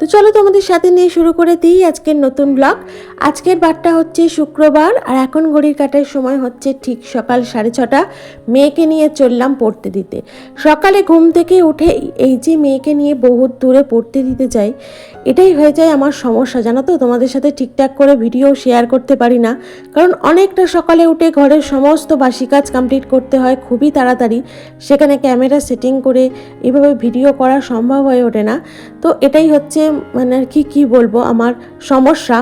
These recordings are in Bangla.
তো চলো তোমাদের সাথে নিয়ে শুরু করে দিই আজকের নতুন ব্লগ আজকের বারটা হচ্ছে শুক্রবার আর এখন ঘড়ির কাটার সময় হচ্ছে ঠিক সকাল সাড়ে ছটা। মেয়েকে নিয়ে চললাম পড়তে দিতে। সকালে ঘুম থেকে উঠে এই যে মেয়েকে নিয়ে বহুত দূরে পড়তে দিতে যাই, এটাই হয়ে যায় আমার সমস্যা। জানো তো, তোমাদের সাথে ঠিকঠাক করে ভিডিও শেয়ার করতে পারি না। কারণ অনেকটা সকালে উঠে ঘরের সমস্ত বাসি কাজ কমপ্লিট করতে হয় খুবই তাড়াতাড়ি। সেখানে ক্যামেরা সেটিং করে এভাবে ভিডিও করা সম্ভব হয়ে ওঠে না। তো এটাই হচ্ছে মানে আর কি, কী বলব, আমার সমস্যা।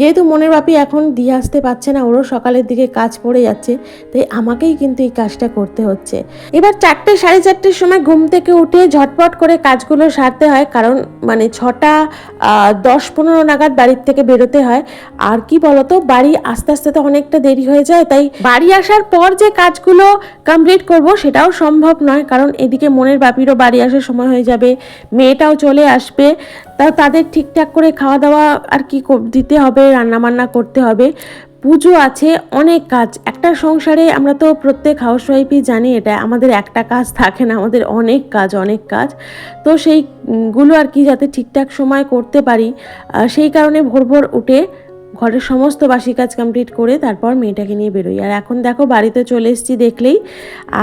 যেহেতু মনের বাপি এখন দিয়ে আসতে পারছে না, ওরও সকালের দিকে কাজ পড়ে যাচ্ছে, তাই আমাকেই কিন্তু এই কাজটা করতে হচ্ছে। এবার চারটে সাড়ে চারটের সময় ঘুম থেকে উঠে ঝটপট করে কাজগুলো সারতে হয়, কারণ মানে ছটা দশ পনেরো নাগাদ বাড়ির থেকে বেরোতে হয়। আর কি বলতো, বাড়ি আস্তে আস্তে তো অনেকটা দেরি হয়ে যায়, তাই বাড়ি আসার পর যে কাজগুলো কমপ্লিট করব সেটাও সম্ভব নয়, কারণ এদিকে মনের বাপিরও বাড়ি আসার সময় হয়ে যাবে, মেয়েটাও চলে আসবে। তা তাদের ঠিকঠাক করে খাওয়া দাওয়া আর কি দিতে হবে, রান্নাবান্না করতে হবে। পুজো আছে, অনেক কাজ। একটা সংসারে আমরা তো প্রত্যেক হাউসওয়াইফই জানি এটা, আমাদের একটা কাজ থাকে না, আমাদের অনেক কাজ অনেক কাজ। তো সেইগুলো আর কি যাতে ঠিকঠাক সময় করতে পারি সেই কারণে ভোর ভোর উঠে ঘরের সমস্ত বাসি কাজ কমপ্লিট করে তারপর মেয়েটাকে নিয়ে বেরোই। আর এখন দেখো বাড়িতে চলে এসেছি দেখলেই।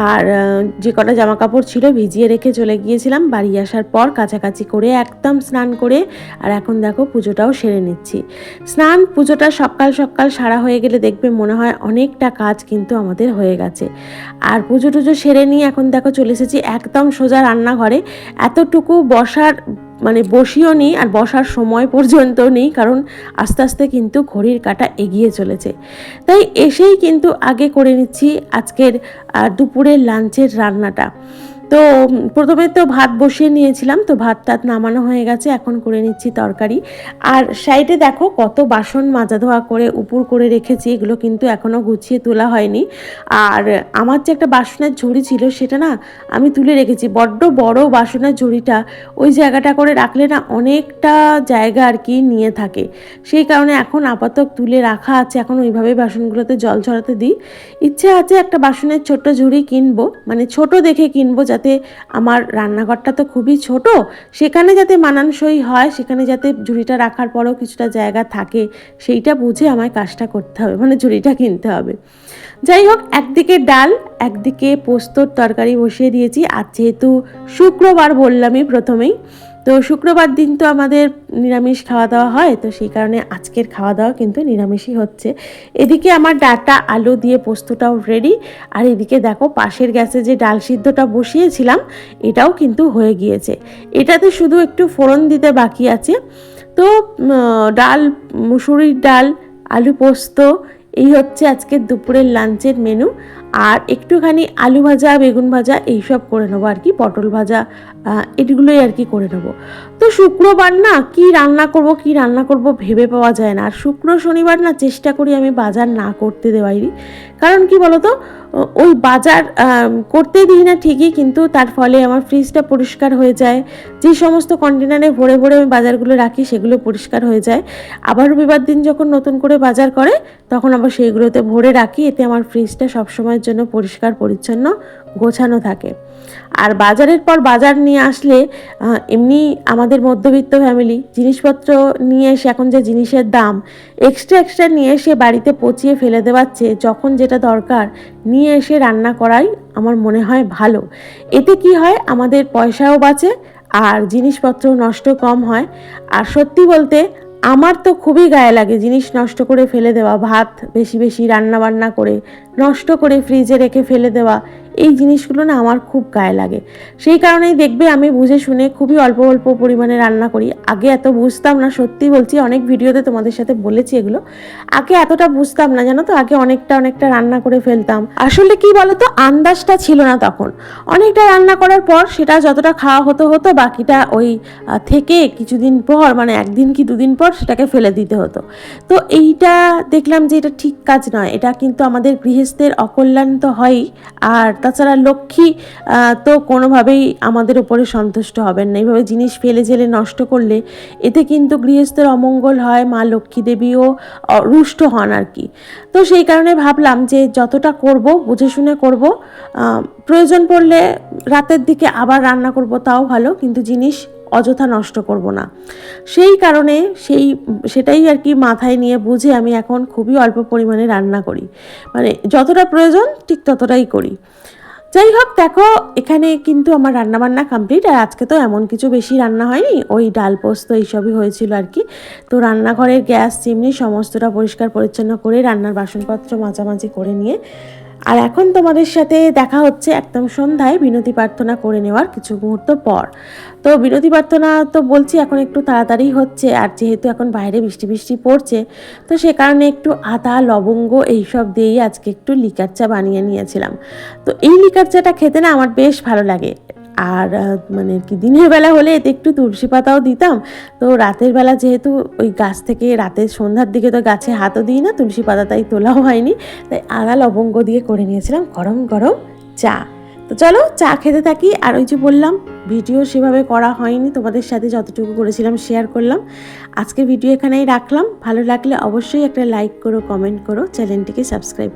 আর যে কটা জামা কাপড় ছিল ভিজিয়ে রেখে চলে গিয়েছিলাম। বাড়ি আসার পর কাছাকাছি করে একদম স্নান করে আর এখন দেখো পুজোটাও সেরে নিচ্ছি। স্নান, পুজোটা সকাল সকাল সারা হয়ে গেলে দেখবে মনে হয় অনেকটা কাজ কিন্তু আমাদের হয়ে গেছে। আর পুজো টুজো সেরে নিয়ে এখন দেখো চলে এসেছি একদম সোজা রান্নাঘরে। এতটুকু বসার মানে বসিও নেই আর বসার সময় পর্যন্ত নেই, কারণ আস্তে আস্তে কিন্তু ঘড়ির কাটা এগিয়ে চলেছে। তাই এসেই কিন্তু আগে করে নিচ্ছি আজকের দুপুরের লাঞ্চের রান্নাটা। তো প্রথমে তো ভাত বসিয়ে নিয়েছিলাম, তো ভাত টাত নামানো হয়ে গেছে, এখন করে নিচ্ছি তরকারি। আর সাইডে দেখো কত বাসন মাজা ধোয়া করে উপুর করে রেখেছি, এগুলো কিন্তু এখনও গুছিয়ে তোলা হয়নি। আর আমার যে একটা বাসনের ঝুড়ি ছিল, সেটা না আমি তুলে রেখেছি, বড্ড বড় বাসনের ঝুড়িটা, ওই জায়গাটা করে রাখলে না অনেকটা জায়গা আর কি নিয়ে থাকে। সেই কারণে এখন আপাতত তুলে রাখা আছে, এখন ওইভাবে বাসনগুলোতে জল ঝরাতে দিই। ইচ্ছে আছে একটা বাসনের ছোট্ট ঝুড়ি কিনবো মানে ছোট দেখে কিনবো যাতে আমার রান্নাঘরটা তো খুবই ছোট, সেখানে যাতে মানানসই হয়, সেখানে যাতে ঝুড়িটা রাখার পরেও কিছুটা জায়গা থাকে, সেইটা বুঝে আমায় কাজটা করতে হবে মানে ঝুড়িটা কিনতে হবে। যাই হোক, একদিকে ডাল, একদিকে পোস্তর তরকারি বসিয়ে দিয়েছি, আর যেহেতু শুক্রবার বললামই প্রথমেই তো শুক্রবার দিন তো আমাদের নিরামিষ খাওয়া দাওয়া হয়, তো সেই কারণে আজকের খাওয়া দাওয়া কিন্তু নিরামিষই হচ্ছে। এদিকে আমার ডাটা আলু দিয়ে পোস্তটাও রেডি আর এদিকে দেখো পাশের গ্যাসে যে ডাল সিদ্ধটা বসিয়েছিলাম, এটাও কিন্তু হয়ে গিয়েছে। এটাতে শুধু একটু ফোড়ন দিতে বাকি আছে। তো ডাল, মুসুরির ডাল, আলু পোস্ত, এই হচ্ছে আজকের দুপুরের লাঞ্চের মেনু আর একটুখানি আলু ভাজা, বেগুন ভাজা এইসব করে নেব আর কি, পটল ভাজা এগুলোই আর কি করে নেব। তো শুক্রবার না কি রান্না করব, কি রান্না করব ভেবে পাওয়া যায় না। আর শুক্র শনিবার না চেষ্টা করি আমি বাজার না করতে দেওয়ারই। কারণ কি বলতো ওই বাজার করতে দিই না ঠিকই, কিন্তু তার ফলে আমার ফ্রিজটা পরিষ্কার হয়ে যায়। যে সমস্ত কন্টেনারে ভরে ভরে আমি বাজারগুলো রাখি, সেগুলো পরিষ্কার হয়ে যায়। আবার রবিবার দিন যখন নতুন করে বাজার করে, তখন আবার সেইগুলোতে ভরে রাখি। এতে আমার ফ্রিজটা সবসময়ের জন্য পরিষ্কার, পরিচ্ছন্ন, গোছানো থাকে। আর বাজারের পর বাজার নিয়ে আসলে এমনি আমাদের মধ্যবিত্ত ফ্যামিলি জিনিসপত্র নিয়ে এসে এখন যে জিনিসের দাম এক্সট্রা এক্সট্রা নিয়ে এসে বাড়িতে পচিয়ে ফেলে দেওয়াচ্ছে যখন যেটা দরকার নিয়ে এসে রান্না করাই আমার মনে হয় ভালো। এতে কি হয়, আমাদের পয়সাও বাঁচে আর জিনিসপত্র নষ্ট কম হয়। আর সত্যি বলতে আমার তো খুবই গায়ে লাগে জিনিস নষ্ট করে ফেলে দেওয়া, ভাত বেশি বেশি রান্না বান্না করে, নষ্ট করে ফ্রিজে রেখে ফেলে দেওয়া। এই জিনিসগুলো না আমার খুব গায়ে লাগে। সেই কারণেই দেখবে আমি বুঝে শুনে খুবই অল্প অল্প পরিমাণে রান্না করি। আগে এত বুঝতাম না, সত্যি বলছি, অনেক ভিডিওতে তোমাদের সাথে বলেছি এগুলো। আগে এতটা বুঝতাম না, জানো তো? আগে অনেকটা অনেকটা রান্না করে ফেলতাম। আসলে কি বলতো? আন্দাজটা ছিল না তখন। অনেকটা রান্না করার পর সেটা যতটা খাওয়া হতো হতো, বাকিটা ওই থেকে কিছুদিন পর মানে একদিন কি দুদিন পর সেটাকে ফেলে দিতে হতো। তো এইটা দেখলাম যে এটা ঠিক কাজ নয়। এটা কিন্তু আমাদের গৃহস্থের অকল্যাণ তো হয়ই। আর তাছাড়া লক্ষ্মী তো কোনোভাবেই আমাদের উপরে সন্তুষ্ট হবেন না। এইভাবে জিনিস ফেলে জেলে নষ্ট করলে এতে কিন্তু গৃহস্থের অমঙ্গল হয়, মা লক্ষ্মী দেবীও রুষ্ট হন আর কি। তো সেই কারণে ভাবলাম যে যতটা করব, বুঝে শুনে করব প্রয়োজন পড়লে রাতের দিকে আবার রান্না করব, তাও ভালো। কিন্তু জিনিস অযথা নষ্ট করব না। সেই কারণে সেই, সেটাই আর কি মাথায় নিয়ে বুঝে আমি এখন খুবই অল্প পরিমাণে রান্না করি। মানে যতটা প্রয়োজন ঠিক ততটাই করি। যাই হোক, দেখো, এখানে কিন্তু আমার রান্নাবান্না কমপ্লিট আর আজকে তো এমন কিছু বেশি রান্না হয়নি। ওই ডাল পোস্ত এইসবই হয়েছিল আর কি। তো রান্নাঘরের গ্যাস, চিমনি, সমস্তটা পরিষ্কার পরিচ্ছন্ন করে রান্নার বাসনপত্র মাঝামাঝি করে নিয়ে আর এখন তোমাদের সাথে দেখা হচ্ছে একদম সন্ধ্যায় বিনতি প্রার্থনা করে নেওয়ার কিছু মুহূর্ত পর। তো বিনতি প্রার্থনা তো বলছি এখন একটু তাড়াতাড়ি হচ্ছে, আর যেহেতু এখন বাইরে বৃষ্টি বৃষ্টি পড়ছে, তো সে কারণে একটু আদা, লবঙ্গ এইসব দিয়েই আজকে একটু লিকার চা বানিয়ে নিয়েছিলাম। তো এই লিকার চাটা খেতে না আমার বেশ ভালো লাগে। আর মানে কি, দিনের বেলা হলে এতে একটু তুলসী পাতাও দিতাম। তো রাতের বেলা যেহেতু ওই গাছ থেকে রাতের সন্ধ্যার দিকে তো গাছে হাতও দিই না, তুলসী পাতা তাই তোলাও হয়নি। তাই আদা লবঙ্গ দিয়ে করে নিয়েছিলাম গরম গরম চা। তো চলো চা খেতে থাকি। আর ওই যে বললাম, ভিডিও সেভাবে করা হয়নি। তোমাদের সাথে যতটুকু করেছিলাম শেয়ার করলাম। আজকের ভিডিও এখানেই রাখলাম। ভালো লাগলে অবশ্যই একটা লাইক করো কমেন্ট করো চ্যানেলটিকে সাবস্ক্রাইব